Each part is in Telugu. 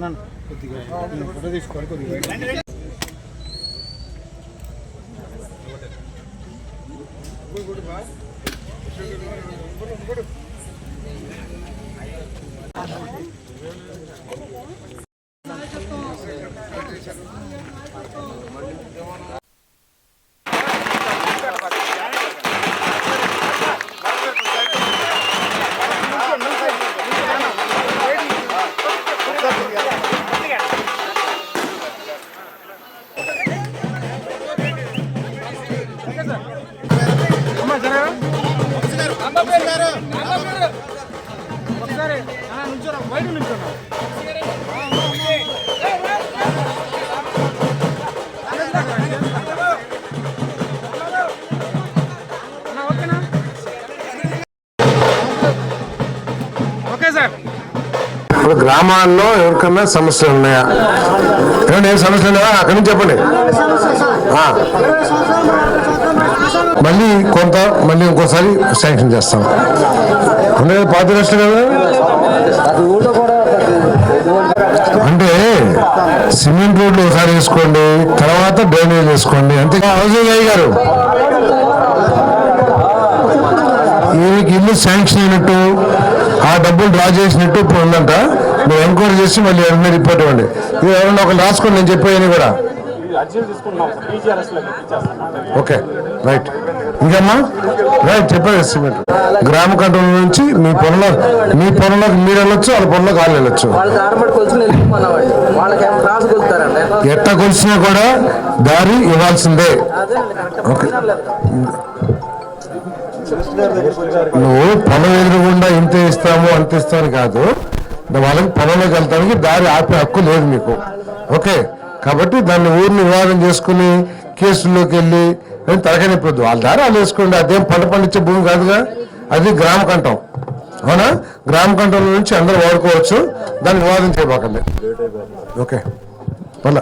না না ফটো স্কোয়ার করে ఒకసారి నుంచోరా బయట నుంచోరా. ఇప్పుడు గ్రామాల్లో ఎవరికన్నా సమస్యలు ఉన్నాయా? ఏమండి ఏం సమస్యలు ఉన్నాయా అక్కడి నుంచి చెప్పండి. మళ్ళీ కొంత మళ్ళీ ఇంకోసారి శాంక్షన్ చేస్తాం. అంటే పాత లక్షలు కదా? అంటే సిమెంట్ రోడ్లు ఒకసారి వేసుకోండి తర్వాత డ్రైనేజ్ వేసుకోండి అంతే. హౌసింగ్ అయ్యి గారు. ఈయనకి ఇల్లు శాంక్షన్ అయినట్టు ఆ డబ్బులు డ్రా చేసినట్టు ఇప్పుడు ఉందంట. మీరు ఎంక్వైరీ చేసి మళ్ళీ వెంటనే రిపోర్ట్ ఇవ్వండి. ఇది ఎవరైనా ఒకరు రాసుకోండి నేను చెప్పేయని కూడా. Okay right. ఇంకమ్మా? రైట్ చెప్పారు సిమెంట్ గ్రామ కంట్రోల్ నుంచి మీ పొలంలో మీ పొలంలోకి మీరు వెళ్ళొచ్చు వాళ్ళ పొలంలోకి వాళ్ళు వెళ్ళొచ్చు. ఎట్ట కొలిసినా కూడా దారి ఇవ్వాల్సిందే. ఓకే. నువ్వు పొలం ఎదురుగుండా ఇంత ఇస్తాము అంత ఇస్తాను కాదు. వాళ్ళకి పొలంలోకి వెళ్తానికి దారి ఆపే హక్కు లేదు మీకు ఓకే. కాబట్టి దాన్ని ఊరిని వివాదం చేసుకుని కేసుల్లోకి వెళ్ళి తరగనిపోద్దు వాళ్ళ దారి వాళ్ళు వేసుకోండి. అదేం పంట పండించే భూమి కాదుగా. అది గ్రామ కంఠం. అవునా? గ్రామ కంఠం నుంచి అందరూ వాడుకోవచ్చు. దాన్ని వివాదం చేయబాకండి. ఓకే. పల్ల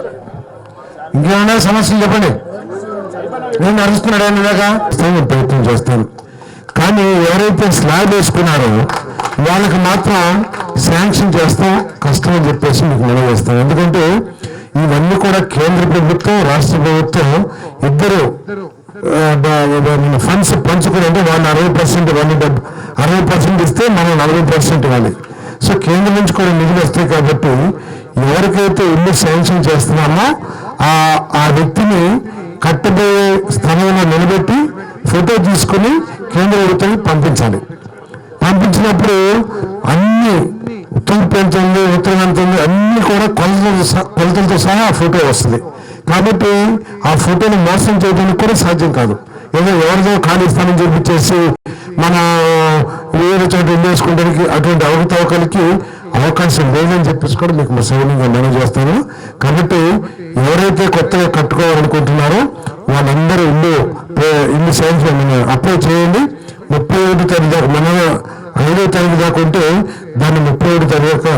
ఇంకేమైనా సమస్యలు చెప్పండి? నేను అరుస్తున్నాడు ఆయన ప్రయత్నం చేస్తాను. కానీ ఎవరైతే స్లాబ్ వేసుకున్నారో వాళ్ళకి మాత్రం శాంక్షన్ చేస్తాం కష్టం అని చెప్పేసి మీకు నిలవేస్తాం ఎందుకంటే ఇవన్నీ కూడా కేంద్ర ప్రభుత్వం రాష్ట్ర ప్రభుత్వం ఇద్దరు ఫండ్స్ పంచుకుని అంటే వాళ్ళు అరవై పర్సెంట్ వాళ్ళు డబ్బు అరవై పర్సెంట్ ఇస్తే మనం నలభై పర్సెంట్ ఇవ్వాలి. సో కేంద్రం నుంచి కూడా నిధులు వస్తాయి కాబట్టి ఎవరికైతే ఇల్లు శాంక్షన్ చేస్తున్నామో ఆ ఆ వ్యక్తిని కట్టబోయే స్థలంలో నిలబెట్టి ఫోటో తీసుకుని కేంద్ర ప్రభుత్వానికి పంపించాలి. పంపించినప్పుడు అన్ని తూర్పు ఎంత ఉంది ఉత్తరం ఎంత ఉంది అన్ని కూడా కొలతలతో కొలతలతో సహా ఆ ఫోటో వస్తుంది. కాబట్టి ఆ ఫోటోని మోసం చేయడానికి కూడా సాధ్యం కాదు. ఏదో ఎవరిదో ఖాళీ స్థానం చూపించేసి మన వేరే చోట వేసుకోవడానికి అటువంటి అవకతవకలకి అవకాశం లేదని చెప్పేసి కూడా మీకు సైనికంగా మనం చేస్తాను కాబట్టి ఎవరైతే కొత్తగా కట్టుకోవాలనుకుంటున్నారో వాళ్ళందరూ ఇల్లు ఇల్లు శాంక్షన్ అప్లై చేయండి. ముప్పై ఒకటి తారీఖు మన ఇరవై తారీఖు దాకా ఉంటే దాన్ని ముప్పై ఏడు తారీఖు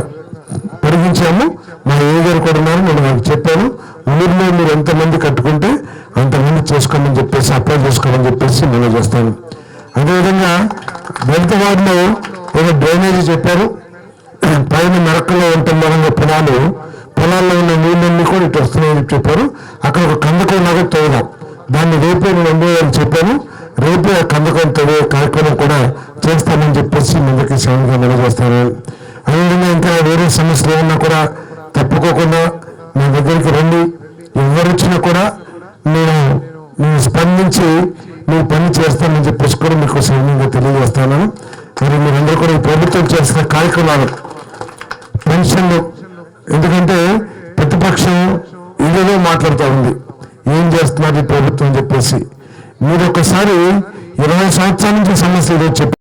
పొడిగించాము. మా ఏ గారు కూడా ఉన్నారు నేను వాళ్ళకి చెప్పాను. ఊర్లో మీరు ఎంతమంది కట్టుకుంటే అంతమంది చేసుకోమని చెప్పేసి అప్లై చేసుకోమని చెప్పేసి నేను చేస్తాను. అదేవిధంగా దళిత వార్డులో ఏదో డ్రైనేజీ చెప్పారు. పైన మెరకలో ఉంటుంది మూలంగా పొలాలు పొలాల్లో ఉన్న నీళ్ళన్నీ కూడా ఇటు వస్తున్నాయని చెప్పారు. అక్కడ ఒక కందకం లాగా తవ్వుదాం దాన్ని రేపే నేను చెప్పాను. రేపే ఆ కందకం తవ్వే కార్యక్రమం కూడా చేస్తానని చెప్పేసి ముందుకి సేవగా నిలజేస్తాను అదేవిధంగా ఇంకా వేరే సమస్యలు ఏమన్నా కూడా తప్పుకోకుండా మీ దగ్గరికి రండి. ఎవరు వచ్చినా కూడా నేను నేను స్పందించి నేను పని చేస్తానని చెప్పేసి కూడా మీకు సైన్యంగా తెలియజేస్తాను. మరి మీరందరూ కూడా ఈ ప్రభుత్వం చేసిన కార్యక్రమాలు పెన్షన్లు ఎందుకంటే ప్రతిపక్షం ఇదేదో మాట్లాడుతూ ఉంది. ఏం చేస్తున్నారు ఈ ప్రభుత్వం చెప్పేసి. మీరు ఒకసారి ఇరవై సంవత్సరాల నుంచి సమస్య ఏదో చెప్పి